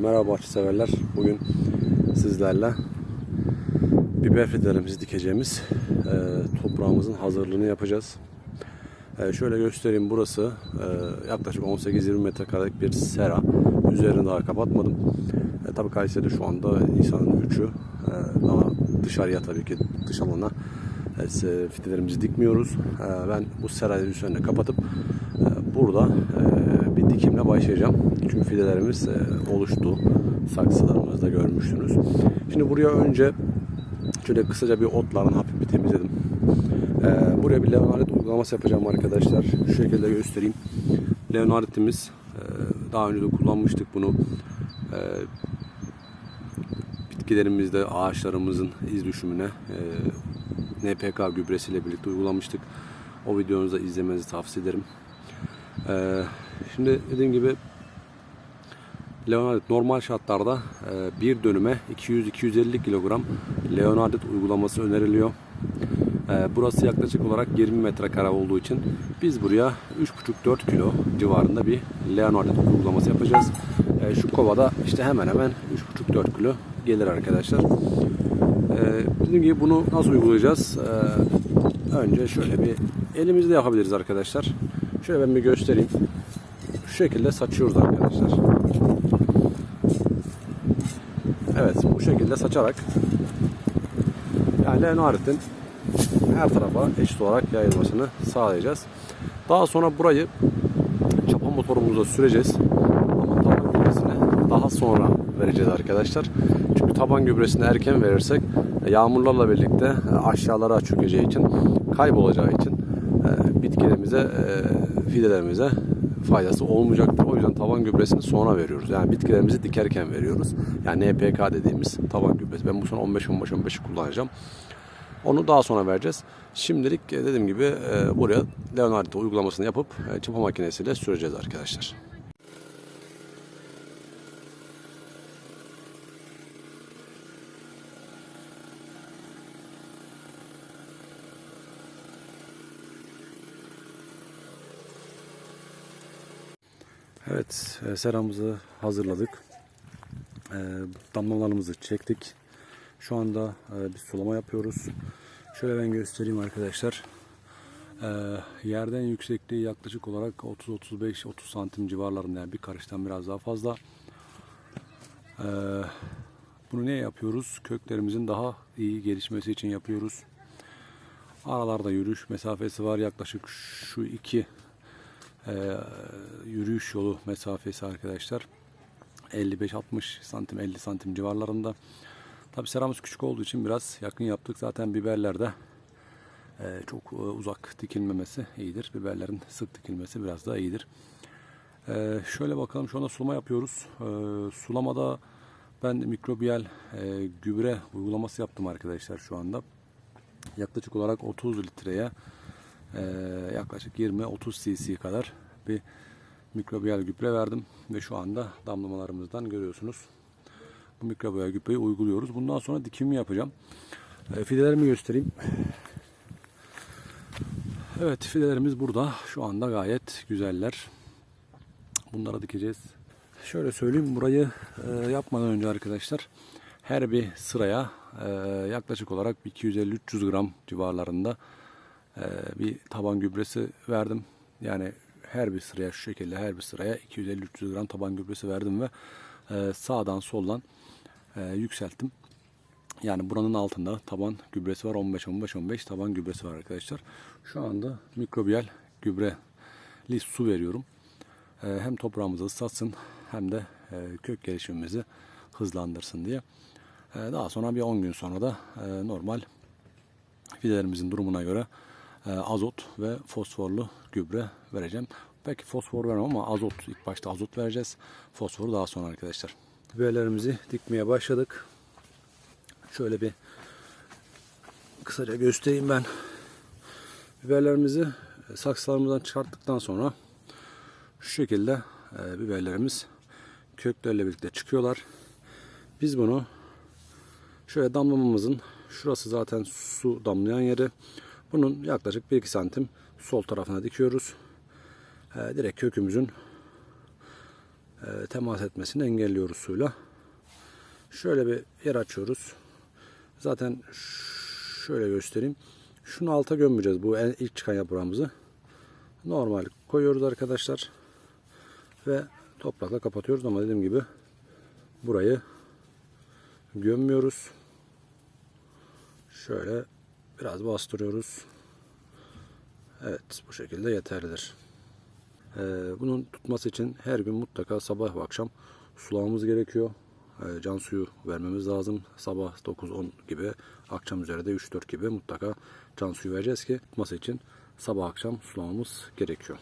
Merhaba bahçe severler. Bugün sizlerle biber fidelerimizi dikeceğimiz e, toprağımızın hazırlığını yapacağız. E, şöyle göstereyim burası e, yaklaşık 18-20 metrekarelik bir sera. Üzerini daha kapatmadım. E, tabii Kayseri'de şu anda Nisan'ın 3'ü. E, daha dışarıya tabii ki dış alana e, fidelerimizi dikmiyoruz. E, ben bu serayı üzerine kapatıp e, burada e, bir dikimle başlayacağım. Çünkü fidelerimiz e, oluştu. Saksılarımızda görmüştünüz. Şimdi buraya önce şöyle kısaca bir otlarını hafif bir temizledim. E, buraya bir leonarit uygulaması yapacağım arkadaşlar. Şu şekilde göstereyim. Leonaritimiz e, daha önce de kullanmıştık bunu. Bitkilerimizde ağaçlarımızın iz düşümüne NPK gübresiyle birlikte uygulamıştık. O videonuzu da izlemenizi tavsiye ederim. E, şimdi dediğim gibi Leonardit normal şartlarda e, bir dönüme 200-250 kilogram Leonardit uygulaması öneriliyor. E, Burası yaklaşık olarak 20 metrekare olduğu için biz buraya 3,5-4 kilo civarında bir Leonardit uygulaması yapacağız. E, Şu kovada işte hemen hemen 3,5-4 kilo gelir arkadaşlar. Dediğim gibi bunu nasıl uygulayacağız? Önce şöyle bir elimizde yapabiliriz arkadaşlar. Şöyle ben bir göstereyim. Şekilde saçıyoruz arkadaşlar. Evet bu şekilde saçarak yani Leonard'in her tarafa eşit olarak yayılmasını sağlayacağız. Daha sonra burayı çapa motorumuza süreceğiz. Taban gübresini daha sonra vereceğiz arkadaşlar. Çünkü taban gübresini erken verirsek e, yağmurlarla birlikte e, aşağılara çökeceği için kaybolacağı için e, bitkilerimize, fidelerimize faydası olmayacaktır. O yüzden taban gübresini sonra veriyoruz. Yani bitkilerimizi dikerken veriyoruz. Yani NPK dediğimiz taban gübresi. Ben bu sene 15-15-15'i kullanacağım. Onu daha sonra vereceğiz. Şimdilik e, dediğim gibi e, buraya Leonardo uygulamasını yapıp e, çapa makinesiyle süreceğiz arkadaşlar. Evet, e, seramızı hazırladık. E, damlalarımızı çektik. Şu anda e, bir sulama yapıyoruz. Şöyle ben göstereyim arkadaşlar. Yerden yüksekliği yaklaşık olarak 30-35-30 santim civarlarında yani bir karıştan biraz daha fazla. Bunu niye yapıyoruz? Köklerimizin daha iyi gelişmesi için yapıyoruz. Aralarda yürüyüş mesafesi var. Yaklaşık şu iki e, yürüyüş yolu mesafesi arkadaşlar. 55-60 santim 50 santim civarlarında. Tabi seramız küçük olduğu için biraz yakın yaptık. Zaten biberlerde e, çok e, uzak dikilmemesi iyidir. Biberlerin sık dikilmesi biraz daha iyidir. E, şöyle bakalım şu anda sulama yapıyoruz. Sulamada ben mikrobiyal gübre uygulaması yaptım arkadaşlar şu anda. Yaklaşık olarak 30 litreye yaklaşık 20-30 cc kadar bir mikrobiyal gübre verdim ve şu anda damlamalarımızdan görüyorsunuz. Bu mikrobiyal gübreyi uyguluyoruz. Bundan sonra dikimi yapacağım. E, fidelerimi göstereyim. Evet fidelerimiz burada. Şu anda gayet güzeller. Bunları dikeceğiz. Şöyle söyleyeyim burayı e, yapmadan önce arkadaşlar her bir sıraya e, yaklaşık olarak 250-300 gram civarlarında e, bir taban gübresi verdim. Yani her bir sıraya şu şekilde her bir sıraya 250-300 gram taban gübresi verdim ve e, sağdan soldan e, yükselttim. Yani buranın altında taban gübresi var 15-15-15 taban gübresi var arkadaşlar. Şu anda mikrobiyal gübreli su veriyorum. E, hem toprağımızı ıslatsın hem de kök gelişimimizi hızlandırsın diye. Daha sonra bir 10 gün sonra da normal fidelerimizin durumuna göre azot ve fosforlu gübre vereceğim. Belki fosfor vermem ama azot ilk başta azot vereceğiz. Fosforu daha sonra arkadaşlar. Biberlerimizi dikmeye başladık. Şöyle bir kısaca göstereyim ben. Biberlerimizi e, saksılarımızdan çıkarttıktan sonra şu şekilde e, biberlerimiz köklerle birlikte çıkıyorlar. Biz bunu şöyle damlamamızın şurası zaten su damlayan yeri. Bunun yaklaşık 1-2 santim sol tarafına dikiyoruz. E, direkt kökümüzün e, temas etmesini engelliyoruz suyla. Şöyle bir yer açıyoruz. Zaten şöyle göstereyim. Şunu alta gömmeyeceğiz bu en ilk çıkan yaprağımızı. Normal koyuyoruz arkadaşlar. Ve toprakla kapatıyoruz ama dediğim gibi burayı gömmüyoruz. Şöyle biraz bastırıyoruz. Evet bu şekilde yeterlidir. Ee, bunun tutması için her gün mutlaka sabah ve akşam sulamamız gerekiyor. Ee, can suyu vermemiz lazım. Sabah 9-10 gibi, akşam üzeri de 3-4 gibi mutlaka can suyu vereceğiz ki tutması için sabah akşam sulamamız gerekiyor.